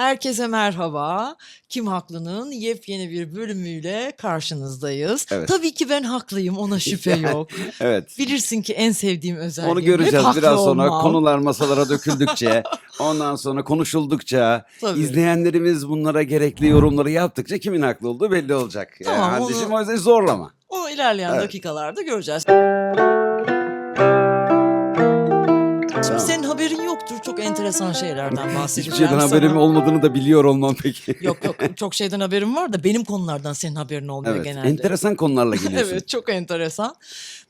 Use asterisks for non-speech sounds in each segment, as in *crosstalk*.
Herkese merhaba. Kim Haklı'nın yepyeni bir bölümüyle karşınızdayız. Evet. Tabii ki ben haklıyım ona *laughs* şüphe Yani, yok. Evet. Bilirsin ki en sevdiğim özelliğim Onu hep göreceğiz haklı biraz sonra olmam. konular masalara *laughs* döküldükçe, ondan sonra konuşuldukça, Tabii. izleyenlerimiz bunlara gerekli yorumları yaptıkça kimin haklı olduğu belli olacak. Yani Tamam, Handişim onu- o yüzden zorlama. Onu ilerleyen Evet. dakikalarda göreceğiz. Tamam. senin haberin yoktur. Çok enteresan şeylerden bahsedeceğim Hiçbir şeyden sana. haberim olmadığını da biliyor olmam peki. *laughs* Yok yok çok şeyden haberim var da benim konulardan senin haberin olmuyor evet. genelde. Enteresan konularla *laughs* geliyorsun. Evet çok enteresan.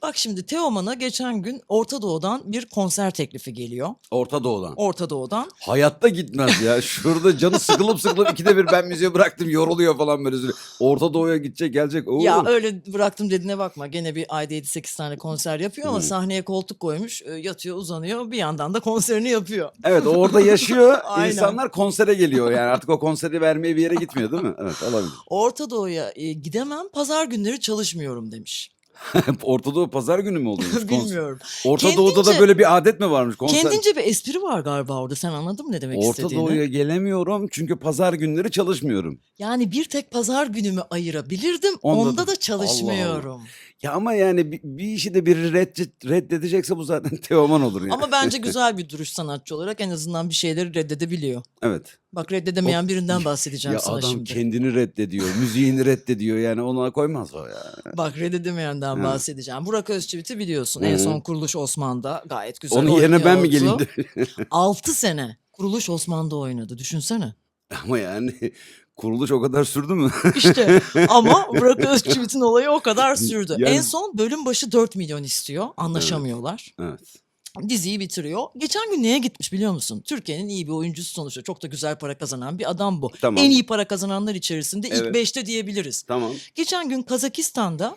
Bak şimdi Teoman'a geçen gün Orta Doğu'dan bir konser teklifi geliyor. Orta Doğu'dan. Orta Doğu'dan. Hayatta gitmez ya. *laughs* Şurada canı sıkılıp sıkılıp ikide bir ben müziği bıraktım yoruluyor falan böyle. üzülüyor. Orta Doğu'ya gidecek gelecek. Oo. Ya öyle bıraktım dediğine bakma. Gene bir ayda 7-8 tane konser yapıyor ama Hı. sahneye koltuk koymuş. e, Yatıyor uzanıyor bir yandan da konserini yapıyor. Evet o orada yaşıyor. *laughs* Aynen. İnsanlar konsere geliyor yani artık o konseri vermeye bir yere gitmiyor değil mi? Evet olabilir. Orta Doğu'ya e, gidemem pazar günleri çalışmıyorum demiş. *laughs* Orta Doğu pazar günü mü oluyormuş? konser? Bilmiyorum. Orta Doğu'da da Kendince- böyle bir adet mi varmış konser? Kendince bir espri var galiba orada. Sen anladın mı ne demek Orta istediğini? Doğu'ya gelemiyorum çünkü pazar günleri çalışmıyorum. Yani bir tek pazar günümü ayırabilirdim. Onda Onda, da- da çalışmıyorum. Ya ama yani bir, bir işi de biri reddet, reddedecekse bu zaten *laughs* Teoman olur yani. Ama bence *laughs* güzel bir duruş sanatçı olarak en azından bir şeyleri reddedebiliyor. Evet. Bak reddedemeyen birinden bahsedeceğim Ya sana adam şimdi. kendini reddediyor, müziğini reddediyor yani ona koymaz o ya. Bak reddedemeyenden Ha. bahsedeceğim. Burak Özçivit'i biliyorsun. Hı En hı. son Kuruluş Osman'da gayet güzel Onun yerine ben mi oynuyordu. geleyim de. *laughs* 6 sene Kuruluş Osman'da oynadı. Düşünsene. *laughs* Ama yani kuruluş o kadar sürdü mü? *laughs* İşte ama Burak Özçivit'in olayı o kadar sürdü. Yani- En son bölüm başı 4 milyon istiyor. Anlaşamıyorlar. evet. Diziyi bitiriyor. Geçen gün neye gitmiş biliyor musun? Türkiye'nin iyi bir oyuncusu sonuçta. Çok da güzel para kazanan bir adam bu. Tamam. En iyi para kazananlar içerisinde ilk Evet. 5'te diyebiliriz. Tamam. Geçen gün Kazakistan'da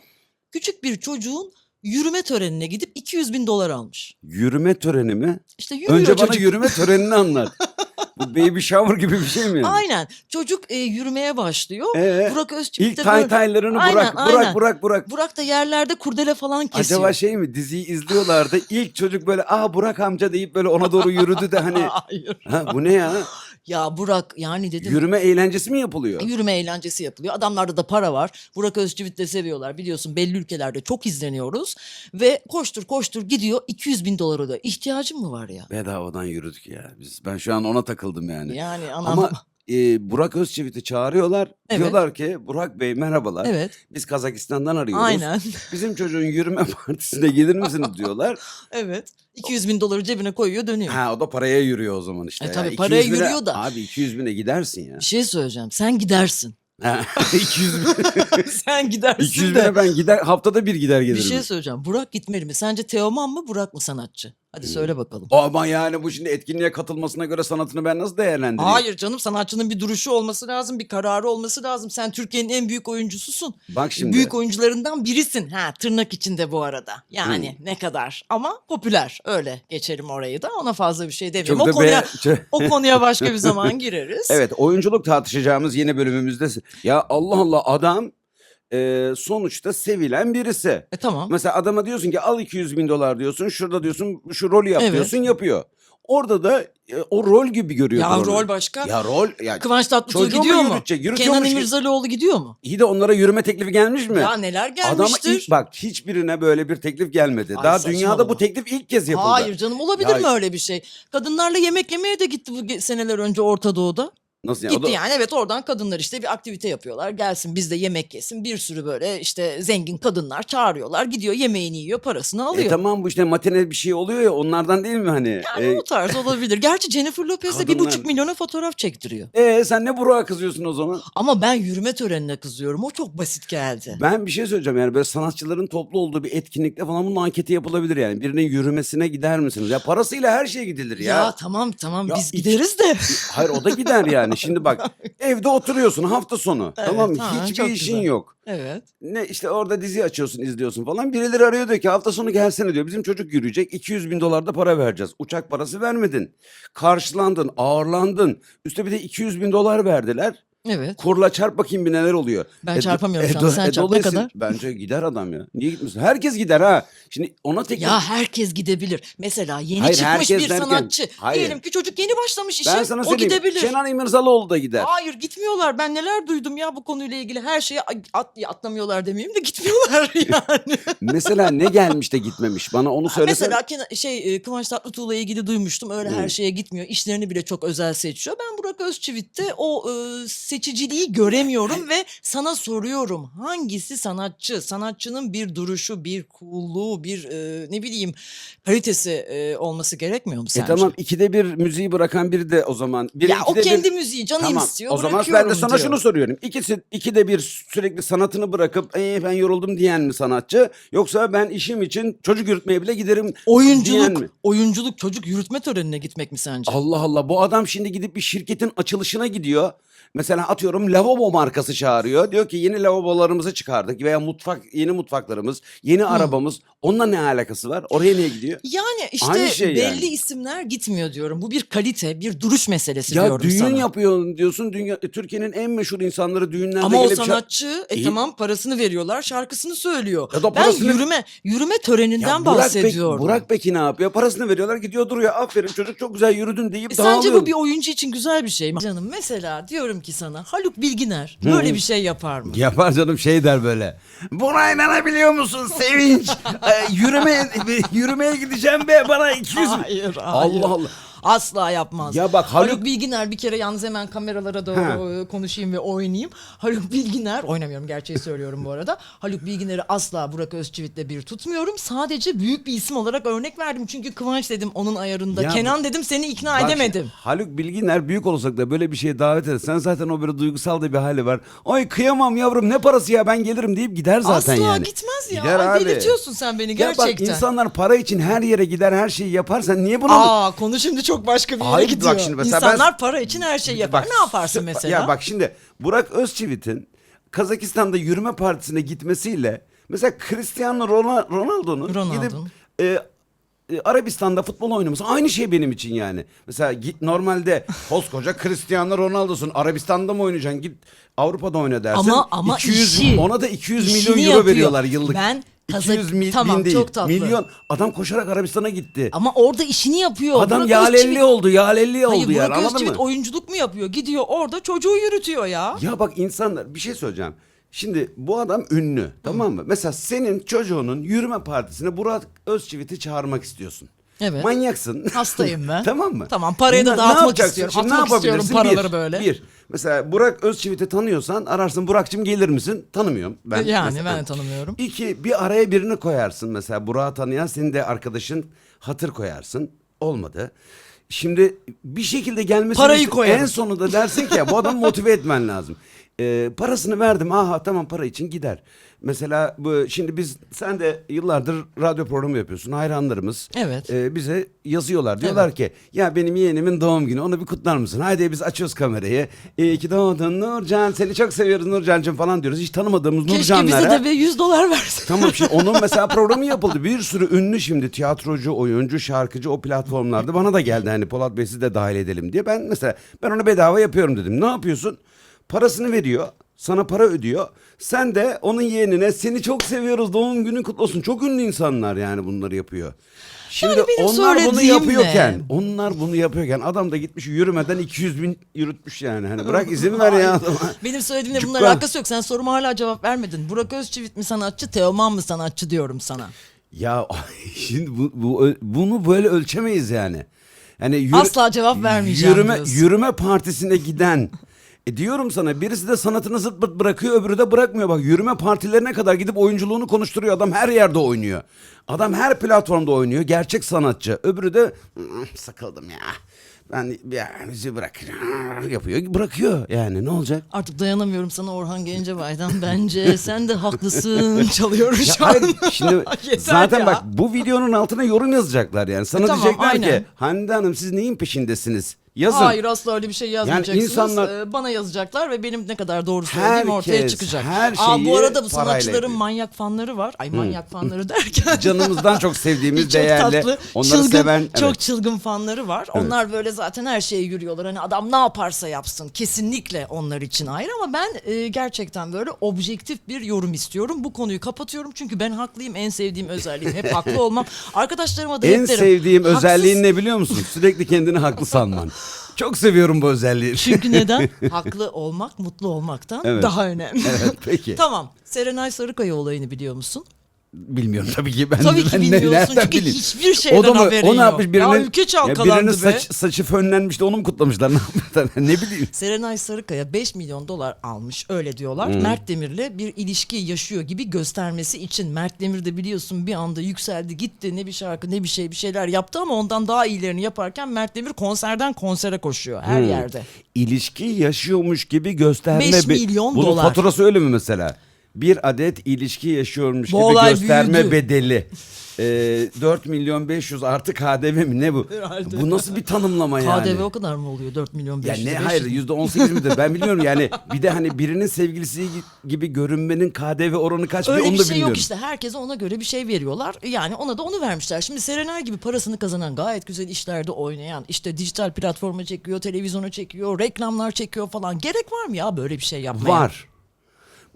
küçük bir çocuğun yürüme törenine gidip 200 bin dolar almış. Yürüme töreni mi? İşte yürüyor Önce bana çocuk. yürüme törenini anlat. *laughs* Bu baby shower gibi bir şey mi? Aynen. Çocuk e, yürümeye başlıyor. Ee, Burak Özçivit İlk de tay böyle- taylarını Aynen, bırak, aynen. bırak, bırak. Burak da yerlerde kurdele falan kesiyor. Acaba şey mi diziyi izliyorlardı ilk çocuk böyle aa Burak amca deyip böyle ona doğru yürüdü de hani *laughs* Hayır. ha bu ne ya Ya Burak yani dedim. yürüme eğlencesi mi yapılıyor? Yürüme eğlencesi yapılıyor. Adamlarda da para var. Burak Özçivit de seviyorlar. Biliyorsun belli ülkelerde çok izleniyoruz. Ve koştur koştur gidiyor 200 bin dolar ödüyor. İhtiyacın mı var ya? Bedavadan yürüdük ya biz. Ben şu an ona takıldım yani. Yani anam. Ama e, Burak Özçivit'i çağırıyorlar. Evet. Diyorlar ki Burak Bey merhabalar. Evet. Biz Kazakistan'dan arıyoruz. Aynen. *laughs* Bizim çocuğun yürüme partisine gelir misiniz diyorlar. *laughs* Evet. 200 bin doları cebine koyuyor dönüyor. Ha o da paraya yürüyor o zaman işte. E ya. tabii 200 paraya bine- yürüyor da. Abi 200 bine gidersin ya. Bir şey söyleyeceğim. Sen gidersin. *laughs* Ha, 200 bin. Sen gidersin 200 de. bine ben gider haftada bir gider Bir gelirim. şey söyleyeceğim. Burak gitmeli mi? Sence Teoman mı Burak mı sanatçı? Hadi Hmm. söyle bakalım. Ama yani bu şimdi etkinliğe katılmasına göre sanatını ben nasıl değerlendireyim? Hayır canım sanatçının bir duruşu olması lazım, bir kararı olması lazım. Sen Türkiye'nin en büyük oyuncususun. Bak şimdi. Büyük oyuncularından birisin. Ha tırnak içinde bu arada. Yani ne kadar ama popüler. Öyle geçelim orayı da. Ona fazla bir şey. Çok O da konuya, be- o konuya başka bir *laughs* zaman gireriz. Evet oyunculuk tartışacağımız yeni bölümümüzde. Ya Allah Allah adam e, sonuçta sevilen birisi. E tamam. Mesela adama diyorsun ki al 200 bin dolar diyorsun. Şurada diyorsun şu rolü yap Evet. diyorsun yapıyor. Orada da e, o rol gibi görüyor. Ya onu. rol başka. Ya rol. Ya Kıvanç Tatlıtuğ çocuğu mu gidiyor mu? yürütecek? Kenan Yürütüyormuş ki- İmirzalıoğlu gidiyor mu? İyi de onlara yürüme teklifi gelmiş mi? Ya neler Adama gelmiştir. ilk bak hiçbirine böyle bir teklif gelmedi. Ay, Daha saçmalama. dünyada bu teklif ilk kez yapıldı. Hayır canım olabilir Ya- mi öyle bir şey? Kadınlarla yemek yemeye de gitti bu ge- seneler önce Orta Doğu'da. Nasıl yani? O Gitti da- yani evet oradan kadınlar işte bir aktivite yapıyorlar. Gelsin biz de yemek yesin. Bir sürü böyle işte zengin kadınlar çağırıyorlar. Gidiyor yemeğini yiyor parasını alıyor. E tamam bu işte matine bir şey oluyor ya onlardan değil mi hani? Yani E, o tarz olabilir. Gerçi Jennifer Lopez de bir buçuk milyona fotoğraf çektiriyor. E sen ne Burak'a kızıyorsun o zaman? Ama ben yürüme törenine kızıyorum. O çok basit geldi. Ben bir şey söyleyeceğim yani böyle sanatçıların toplu olduğu bir etkinlikte falan bunun anketi yapılabilir yani. Birinin yürümesine gider misiniz? Ya parasıyla her şeye gidilir Ya, ya. tamam tamam Ya biz gideriz de. Hayır o da gider yani. *laughs* Şimdi bak evde oturuyorsun hafta sonu. Evet, tamam mı? Hiçbir çok işin güzel. yok. evet. Ne işte orada dizi açıyorsun izliyorsun falan. Birileri arıyor diyor ki hafta sonu gelsene diyor. Bizim çocuk yürüyecek 200 bin dolar da para vereceğiz. Uçak parası vermedin. Karşılandın ağırlandın. Üste bir de 200 bin dolar verdiler. Evet. Kurla çarp bakayım bir neler oluyor. Ben çarpamıyorum şu an. do- Sen çarp. Ne dolayısıyla kadar? Bence gider adam ya. Niye gitmesin? Herkes gider ha. Şimdi ona tek Ya herkes gidebilir. Mesela yeni Hayır, çıkmış herkes bir derken- sanatçı. Hayır. Diyelim ki çocuk yeni başlamış işe. ben sana o söyleyeyim. gidebilir. Şenan İmirzalıoğlu da gider. Hayır gitmiyorlar. Ben neler duydum ya bu konuyla ilgili. Her şeye at, atlamıyorlar demeyeyim de gitmiyorlar *laughs* yani. Mesela ne gelmiş de gitmemiş? Bana onu söylesene. Mesela Kena- şey e, Kıvanç Tatlıtuğ'la ilgili duymuştum. Öyle her şeye gitmiyor. İşlerini bile çok özel seçiyor. Ben Burak Özçivit'te o e, seçiciliği göremiyorum ve sana soruyorum. Hangisi sanatçı? Sanatçının bir duruşu, bir coolluğu, bir e, ne bileyim kalitesi e, olması gerekmiyor mu E sence? tamam ikide bir müziği bırakan biri de o zaman. Biri Ya o ikide kendi müziği canım Tamam. istiyor. O zaman ben de bırakıyorum sana diyor. şunu soruyorum. İkisi ikide bir sürekli sanatını bırakıp "Ee, ben yoruldum diyen mi sanatçı yoksa ben işim için çocuk yürütmeye bile giderim diyen mi? Oyunculuk, oyunculuk çocuk yürütme törenine gitmek mi sence? Allah Allah bu adam şimdi gidip bir şirketin açılışına gidiyor. Mesela atıyorum lavabo markası çağırıyor. Diyor ki yeni lavabolarımızı çıkardık veya mutfak yeni mutfaklarımız, yeni arabamız. Onunla ne alakası var? Oraya niye gidiyor? Yani işte Aynı şey belli yani. isimler gitmiyor diyorum. Bu bir kalite, bir duruş meselesi Ya diyorum düğün sana. yapıyor diyorsun. Dünya, e, Türkiye'nin en meşhur insanları düğünlerde Ama o gelip ça- sanatçı e İyi. tamam parasını veriyorlar, şarkısını söylüyor. Ya da ben parasını- yürüme yürüme töreninden Ya Burak, Bek, bahsediyorum. Burak Beki ne yapıyor? Parasını veriyorlar gidiyor duruyor. Aferin çocuk çok güzel yürüdün deyip E sence dağılıyor. bu bir oyuncu için güzel bir şey mi? Canım mesela diyorum ki sana Haluk Bilginer böyle bir şey yapar mı? Yapar canım şey der böyle. Buna inanabiliyor musun Sevinç? *laughs* Ee, yürümeye, yürümeye gideceğim be bana 200 Hayır, hayır. Allah Allah. Asla yapmaz. Ya bak Haluk- Haluk Bilginer bir kere yalnız hemen kameralara doğru Ha. e, konuşayım ve oynayayım. Haluk Bilginer, oynamıyorum gerçeği söylüyorum bu arada. *laughs* Haluk Bilginer'i asla Burak Özçivit'le bir tutmuyorum. Sadece büyük bir isim olarak örnek verdim. Çünkü Kıvanç dedim onun ayarında. Ya Kenan dedim seni ikna Bak edemedim. şimdi, Haluk Bilginer büyük olsak da böyle bir şeye davet edersen zaten o böyle duygusal da bir hali var. Ay kıyamam yavrum ne parası ya ben gelirim deyip gider zaten asla yani. gitmez ya. Gider Ay, abi. delirtiyorsun sen beni Ya gerçekten. bak insanlar para için her yere gider her şeyi yapar sen niye buna Aa konu şimdi çok başka bir yere Hayır, bak gidiyor. şimdi mesela ben- İnsanlar para için her şeyi yapar. ne yaparsın sö- mesela? Ya bak şimdi Burak Özçivit'in Kazakistan'da yürüme partisine gitmesiyle mesela Cristiano Rona- Ronaldo'nun Ronaldo'nun. gidip e, e, Arabistan'da futbol oynaması aynı şey benim için yani. Mesela git normalde *laughs* koskoca Cristiano Ronaldo'sun Arabistan'da mı oynayacaksın? Git Avrupa'da oyna dersin. Ama ama 200 işi, ona da 200 işini milyon euro yapıyor. veriyorlar yıllık. Ben Kazak- 200 mil, Tamam, bin değil. çok tatlı. Milyon. Adam koşarak Arabistan'a gitti. Ama orada işini yapıyor. Adam Burak yalelli Özçivit- oldu, yalelli Hayır oldu yani Burak anladın Özçivit mı? oyunculuk mu yapıyor? Gidiyor orada çocuğu yürütüyor ya. Ya bak insanlar bir şey söyleyeceğim. Şimdi bu adam ünlü tamam mı? Mesela senin çocuğunun yürüme partisine Burak Özçivit'i çağırmak istiyorsun. Evet. Manyaksın. Hastayım ben. *laughs* tamam mı? Tamam, parayı da Ne- ne dağıtmak yapacaksın? istiyorum. Atmak istiyorum paraları Bir, böyle. Bir. Mesela Burak Özçivit'i tanıyorsan ararsın Burak'cığım gelir misin? Tanımıyorum. Ben Yani mesela. ben de tanımıyorum. İki bir araya birini koyarsın mesela Burak'ı tanıyan senin de arkadaşın hatır koyarsın. Olmadı. Şimdi bir şekilde gelmesi Parayı koyarım. en sonunda dersin ki ya bu adamı motive etmen lazım. Ee, parasını verdim aha tamam para için gider. Mesela bu şimdi biz sen de yıllardır radyo programı yapıyorsun hayranlarımız Evet. e, bize yazıyorlar diyorlar ki ya benim yeğenimin doğum günü onu bir kutlar mısın? Haydi biz açıyoruz kamerayı. İyi ki doğdun Nurcan seni çok seviyoruz Nurcan'cığım falan diyoruz. Hiç tanımadığımız Keşke Nurcanlara. bize de bir 100 dolar versin. Tamam şimdi onun *laughs* mesela programı yapıldı. Bir sürü ünlü şimdi tiyatrocu, oyuncu, şarkıcı o platformlarda bana da geldi hani Polat Bey sizi de dahil edelim diye. Ben mesela ben onu bedava yapıyorum dedim. Ne yapıyorsun? Parasını veriyor. Sana para ödüyor. Sen de onun yeğenine seni çok seviyoruz doğum günün kutlu olsun. Çok ünlü insanlar yani bunları yapıyor. Şimdi Yani benim onlar bunu söylediğim yapıyorken, ne? onlar bunu yapıyorken adam da gitmiş yürümeden 200 bin yürütmüş yani. Hani bırak *laughs* izin ver ya adama. *laughs* Benim söylediğimle bunun Cukka. alakası yok. Sen soruma hala cevap vermedin. Burak Özçivit mi sanatçı, Teoman mı sanatçı diyorum sana. Ya *laughs* şimdi bu, bu bunu böyle ölçemeyiz yani. Yani yürü- Asla cevap vermeyeceğim Yürüme diyorsun. yürüme partisine giden e diyorum sana birisi de sanatını zıt pırt bırakıyor öbürü de bırakmıyor. Bak yürüme partilerine kadar gidip oyunculuğunu konuşturuyor. Adam her yerde oynuyor. Adam her platformda oynuyor. Gerçek sanatçı. Öbürü de "Hmm, sıkıldım ya. Ben ya bizi bırak yapıyor bırakıyor yani ne olacak? Artık dayanamıyorum sana Orhan Gencebay'dan *laughs* bence. Sen de haklısın. *laughs* Çalıyorum şu an. şimdi *laughs* zaten ya. bak bu videonun altına yorum yazacaklar yani. Sana Tamam, diyecekler aynen. ki Hande Hanım siz neyin peşindesiniz? Yazın. Hayır asla öyle bir şey yazmayacaksınız. insanlar- Ee, bana yazacaklar ve benim ne kadar doğru söylediğim ortaya Herkes, çıkacak. her Aa, bu şeyi arada bu parayla sanatçıların yapıyor. manyak fanları var. Ay manyak fanları derken. *laughs* Canımızdan çok sevdiğimiz *laughs* çok değerli, tatlı, onları çılgın, seven. çok evet. çılgın fanları var. Onlar böyle zaten her şeye yürüyorlar. Hani adam ne yaparsa yapsın. Kesinlikle onlar için ayrı ama ben e, gerçekten böyle objektif bir yorum istiyorum. Bu konuyu kapatıyorum çünkü ben haklıyım. En sevdiğim özelliğim hep haklı olmam. *laughs* Arkadaşlarıma da En hep derim. sevdiğim haksız- özelliğin ne biliyor musun? Sürekli kendini haklı sanman. Çok seviyorum bu özelliği. Çünkü *laughs* neden? Haklı olmak mutlu olmaktan Evet. daha önemli. Evet peki. *laughs* Tamam. Serenay Sarıkaya olayını biliyor musun? Bilmiyorum tabii ki. Ben, Tabii ki ben ne- bilmiyorsun nereden çünkü bileyim? hiçbir şeyden o da mı, haberin o ne yapmış yok. birinin, Ya ülke çalkalandı birinin be. saç, saçı fönlenmiş de onu mu kutlamışlar? *laughs* Ne yapmışlar? ne bileyim. Serenay Sarıkaya 5 milyon dolar almış öyle diyorlar. Hmm. Mert Demir'le bir ilişki yaşıyor gibi göstermesi için. Mert Demir de biliyorsun bir anda yükseldi gitti ne bir şarkı ne bir şey bir şeyler yaptı ama ondan daha iyilerini yaparken Mert Demir konserden konsere koşuyor her Hmm. yerde. İlişki yaşıyormuş gibi gösterme. Beş be- milyon Bunun dolar. faturası öyle mi mesela? Bir adet ilişki yaşıyormuş Bu gibi olay gösterme büyüdü. bedeli. Ee, 4 milyon 500 artı KDV mi ne bu? Herhalde. Bu nasıl bir tanımlama yani? KDV o kadar mı oluyor 4 milyon Ya 500 ne 500 hayır yüzde on sekiz midir ben bilmiyorum yani bir de hani birinin sevgilisi gibi görünmenin KDV oranı kaç Öyle bir onu bir da şey bilmiyorum. yok işte. Herkese ona göre bir şey veriyorlar. Yani ona da onu vermişler. Şimdi Serenay gibi parasını kazanan gayet güzel işlerde oynayan işte dijital platforma çekiyor, televizyona çekiyor, reklamlar çekiyor falan. Gerek var mı ya böyle bir şey yapmaya? Var.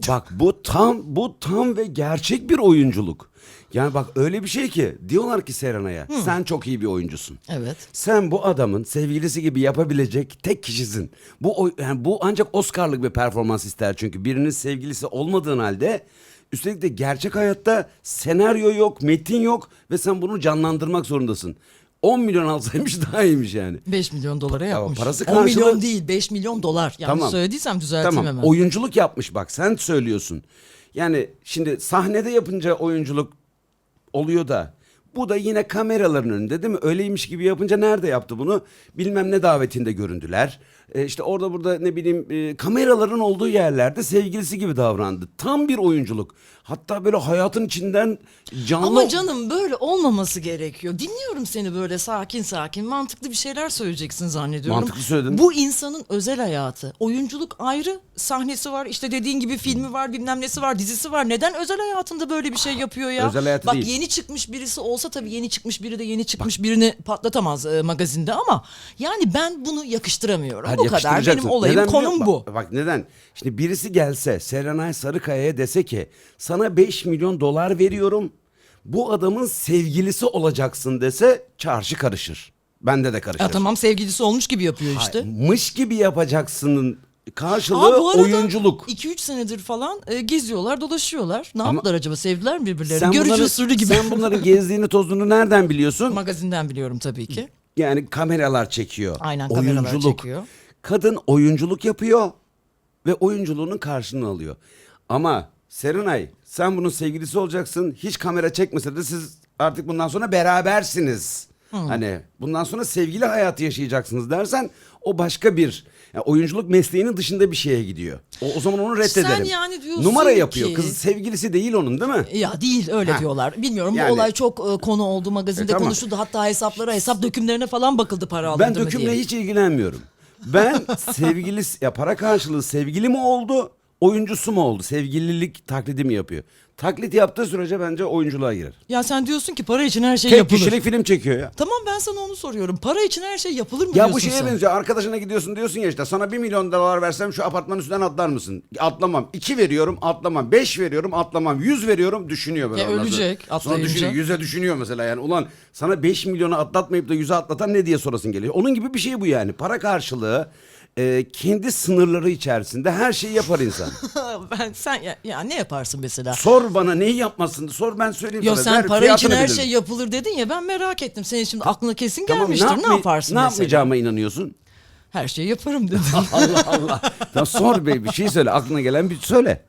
Bak bu tam bu tam ve gerçek bir oyunculuk. Yani bak öyle bir şey ki diyorlar ki Serenay'a sen çok iyi bir oyuncusun. Evet. Sen bu adamın sevgilisi gibi yapabilecek tek kişisin. Bu oy- yani bu ancak Oscar'lık bir performans ister çünkü birinin sevgilisi olmadığın halde üstelik de gerçek hayatta senaryo yok, metin yok ve sen bunu canlandırmak zorundasın. 10 milyon alsaymış *laughs* daha iyiymiş yani. 5 milyon dolara yapmış. parası 10 milyon karşılığı- değil 5 milyon dolar. Yani Tamam. söylediysem düzelteyim Tamam hemen. oyunculuk yapmış bak sen söylüyorsun. Yani şimdi sahnede yapınca oyunculuk oluyor da bu da yine kameraların önünde değil mi? Öyleymiş gibi yapınca nerede yaptı bunu? Bilmem ne davetinde göründüler. E işte orada burada ne bileyim e, kameraların olduğu yerlerde sevgilisi gibi davrandı. Tam bir oyunculuk. Hatta böyle hayatın içinden canlı... Ama canım böyle olmaması gerekiyor. Dinliyorum seni böyle sakin sakin mantıklı bir şeyler söyleyeceksin zannediyorum. Mantıklı söyledin. Bu insanın özel hayatı. Oyunculuk ayrı, sahnesi var. işte dediğin gibi filmi var, bilmem nesi var, dizisi var. Neden özel hayatında böyle bir şey yapıyor ya? Özel hayatı Bak değil. yeni çıkmış birisi olsa tabii yeni çıkmış biri de yeni çıkmış birini patlatamaz e, magazinde ama yani ben bunu yakıştıramıyorum. Hadi bu kadar benim olayım Neden konum bu. Bak, bak neden? Şimdi birisi gelse Serenay Sarıkaya'ya dese ki sana 5 milyon dolar veriyorum. Bu adamın sevgilisi olacaksın dese çarşı karışır. Bende de karışır. Ya tamam sevgilisi olmuş gibi yapıyor işte. Mış gibi yapacaksının karşılığı Aa, bu arada oyunculuk. 2-3 senedir falan e, geziyorlar, dolaşıyorlar. Ne yaptılar acaba? Sevdiler mi birbirlerini? Görücü bunların, usulü gibi. sen bunların *laughs* gezdiğini tozduğunu nereden biliyorsun? Magazinden biliyorum tabii ki. Yani kameralar çekiyor. Aynen, kameralar çekiyor. Kadın oyunculuk yapıyor ve oyunculuğunun karşılığını alıyor. Ama Serenay sen bunun sevgilisi olacaksın. Hiç kamera çekmese de siz artık bundan sonra berabersiniz. Hani bundan sonra sevgili hayatı yaşayacaksınız dersen o başka bir yani oyunculuk mesleğinin dışında bir şeye gidiyor. O, o zaman onu reddederim. Sen yani diyorsun Numara yapıyor. ki- Kız sevgilisi değil onun değil mi? Ya değil öyle Ha. diyorlar. Bilmiyorum Yani- bu olay çok e, konu oldu magazinde E, tamam. konuşuldu. Hatta hesaplara hesap dökümlerine falan bakıldı para alındı Ben mı dökümle diye. hiç ilgilenmiyorum. Ben sevgilisi ya para karşılığı sevgili mi oldu, oyuncusu mu oldu? Sevgililik taklidi mi yapıyor? Taklit yaptığı sürece bence oyunculuğa girer. Ya sen diyorsun ki para için her şey Tek yapılır. kişilik film çekiyor ya. Tamam ben sana onu soruyorum. Para için her şey yapılır mı Ya diyorsun bu şeye sen? benziyor. Arkadaşına gidiyorsun diyorsun ya işte sana bir milyon dolar versem şu apartmanın üstünden atlar mısın? Atlamam. İki veriyorum atlamam. Beş veriyorum atlamam. Yüz veriyorum düşünüyor böyle. Ya ondan sonra. ölecek Sonra düşünüyor. Yüze düşünüyor mesela yani. Ulan sana beş milyonu atlatmayıp da yüze atlatan ne diye sorasın geliyor. Onun gibi bir şey bu yani. Para karşılığı e, kendi sınırları içerisinde her şeyi yapar insan. *laughs* ben sen ya, ya ne yaparsın mesela? sor bana neyi yapmasın sor ben söyleyeyim Yo sana. sen Ver, para için fiyatını her bilirim. şey yapılır dedin ya ben merak ettim. Senin şimdi aklına kesin Tamam, gelmiştir. Ne, yapmay- yaparsın Ne mesela? yapmayacağıma inanıyorsun? Her şeyi yaparım dedin. *laughs* Allah Allah. Tamam, sor be bir şey söyle. Aklına gelen bir söyle.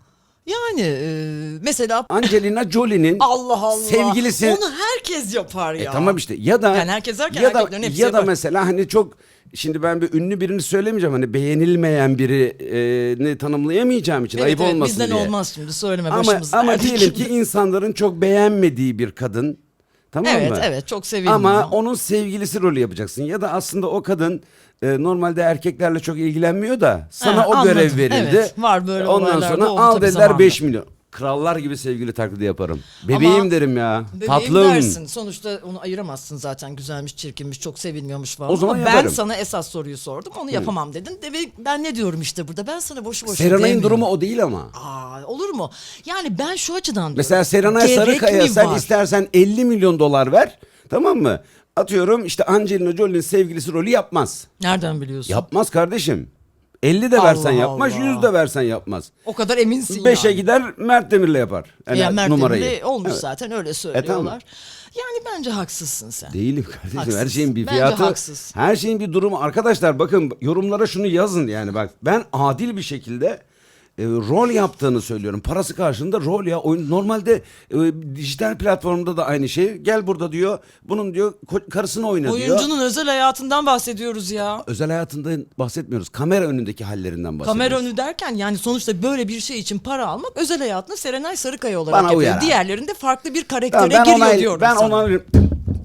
yani e, mesela Angelina Jolie'nin *laughs* Allah Allah. sevgilisi. Onu herkes yapar ya. E tamam işte ya da Yani herkes derken ya da erkeklerin hepsi ya da yapar. mesela hani çok şimdi ben bir ünlü birini söylemeyeceğim hani beğenilmeyen birini tanımlayamayacağım için Evet, ayıp evet, olmasın bizden diye. olmaz şimdi söyleme Ama başımız ama derdi diyelim ki insanların çok beğenmediği bir kadın Tamam evet mı? evet çok sevindim. Ama onun sevgilisi rolü yapacaksın. Ya da aslında o kadın e, normalde erkeklerle çok ilgilenmiyor da sana Ha, o görev anladım. verildi. Evet, var böyle Ondan olaylar da sonra oldu al tabii dediler zamanında. 5 milyon. Krallar gibi sevgili taklidi yaparım. Bebeğim Ama- derim ya. Bebeğim Tatlım. dersin. Sonuçta onu ayıramazsın zaten. Güzelmiş, çirkinmiş, çok sevilmiyormuş falan. O zaman Ama ben yaparım. sana esas soruyu sordum. Onu yapamam dedin. De ve ben ne diyorum işte burada? Ben sana boşu boşuna Serenay'ın durumu o değil ama. Aa, olur mu? Yani ben şu açıdan diyorum. Mesela Serenay Gerek Sarıkaya mi sen var? istersen 50 milyon dolar ver. Tamam mı? Atıyorum işte Angelina Jolie'nin sevgilisi rolü yapmaz. Nereden biliyorsun? Yapmaz kardeşim. 50 de Allah versen yapmaz, Allah. 100 de versen yapmaz. O kadar eminsin 5'e yani. gider Mert Demir'le yapar. Yani Ya Mert numarayı. Demir'le olmuş Evet. E, zaten öyle söylüyorlar. tamam. Yani bence haksızsın sen. Değilim kardeşim. Her Haksız. şeyin bir Bence fiyatı. haksız. Her şeyin bir durumu. Arkadaşlar bakın yorumlara şunu yazın yani bak. Ben adil bir şekilde e, rol yaptığını söylüyorum. Parası karşılığında rol ya. Oyun normalde e, dijital platformda da aynı şey. Gel burada diyor. Bunun diyor ko- karısını oyna diyor. Oyuncunun özel hayatından bahsediyoruz ya. Özel hayatında bahsetmiyoruz. Kamera önündeki hallerinden bahsediyoruz. Kamera önü derken yani sonuçta böyle bir şey için para almak özel hayatında Serenay Sarıkaya olarak Bana yapıyor. uyar abi. Diğerlerinde farklı bir karaktere Ben, ben, giriyor onay, diyorum ben sana. onay-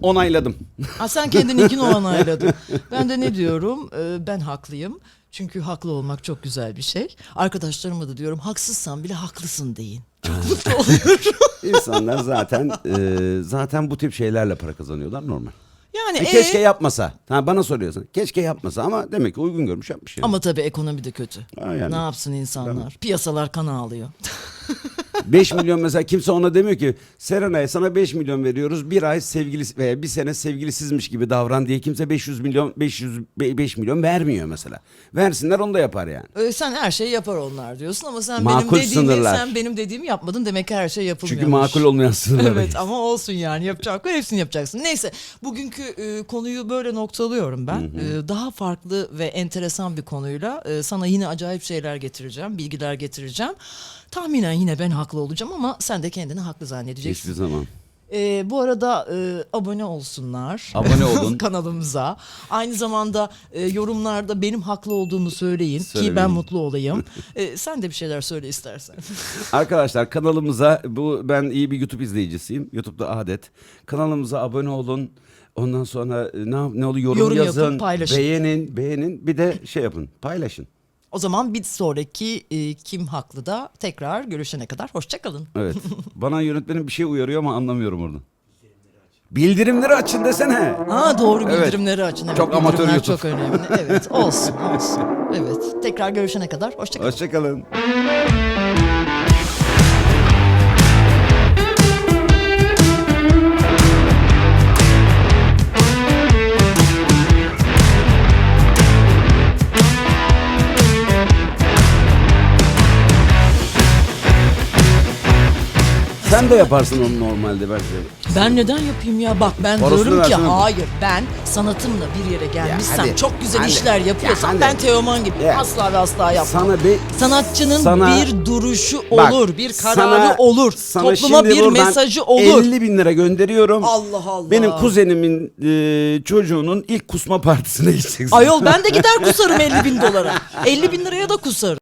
onayladım. Ha, sen kendininkini onayladın. Ben de ne diyorum? Ee, ben haklıyım. Çünkü haklı olmak çok güzel bir şey. Arkadaşlarıma da diyorum haksızsan bile haklısın deyin. Çok mutlu oluyorum. *laughs* İnsanlar zaten e, zaten bu tip şeylerle para kazanıyorlar normal. Yani E, e, keşke yapmasa. Ha, bana soruyorsun. Keşke yapmasa ama demek ki uygun görmüş yapmış. Yani. ama tabii ekonomi de kötü. Ha, yani. Ne yapsın insanlar? Piyasalar kan ağlıyor. *laughs* 5 milyon mesela kimse ona demiyor ki Serenay sana 5 milyon veriyoruz. Bir ay sevgilisi veya bir sene sevgilisizmiş gibi davran diye kimse 500 milyon 500 5 milyon vermiyor mesela. Versinler onu da yapar yani. Ee, sen her şeyi yapar onlar diyorsun ama sen Makul benim dediğimi sınırlar. sen benim dediğimi yapmadın demek ki her şey yapılmıyor. Çünkü makul olmayan sınırlar. Evet ama olsun yani yapacak kadar hepsini yapacaksın. Neyse bugünkü e, konuyu böyle noktalıyorum ben. E, daha farklı ve enteresan bir konuyla e, sana yine acayip şeyler getireceğim, bilgiler getireceğim. Tahminen yine ben haklı olacağım ama sen de kendini haklı zannedeceksin. Hiçbir zaman. E, bu arada e, abone olsunlar. Abone *laughs* olun. kanalımıza. Aynı zamanda e, yorumlarda benim haklı olduğumu söyleyin ki Söylemeyin. ben mutlu olayım. *laughs* E, sen de bir şeyler söyle istersen. *laughs* Arkadaşlar kanalımıza bu ben iyi bir YouTube izleyicisiyim. YouTube'da adet. Kanalımıza abone olun. Ondan sonra e, ne yap- ne olur yorum, Yorum yapın, yazın, paylaşın. beğenin, beğenin. Bir de şey yapın, paylaşın. O zaman bir sonraki e, kim haklı da tekrar görüşene kadar hoşçakalın. Evet. *laughs* Bana yönetmenim bir şey uyarıyor ama anlamıyorum oradan. Bildirimleri açın desene. Ha doğru Evet. bildirimleri açın. Evet, Çok amatör bildirimler YouTube. çok önemli. Evet olsun olsun. Evet tekrar görüşene kadar hoşçakalın. Hoşçakalın. Sen de yaparsın onu normalde belki. Ben neden yapayım ya? Bak ben Parasını diyorum ki versene. hayır ben sanatımla bir yere gelmişsem hadi, çok güzel hadi. işler yapıyorsam Ya hadi. ben Teoman gibi Ya. asla ve asla yapmam. Sana bir Sanatçının Sana- bir duruşu Bak, olur, bir kararı sana- olur, sana topluma şimdi bir buradan mesajı olur. 50 bin lira gönderiyorum. Allah Allah. Benim kuzenimin e, çocuğunun ilk kusma partisine gideceksin. Ayol ben de gider *laughs* kusarım 50 bin dolara. 50 bin liraya da kusarım.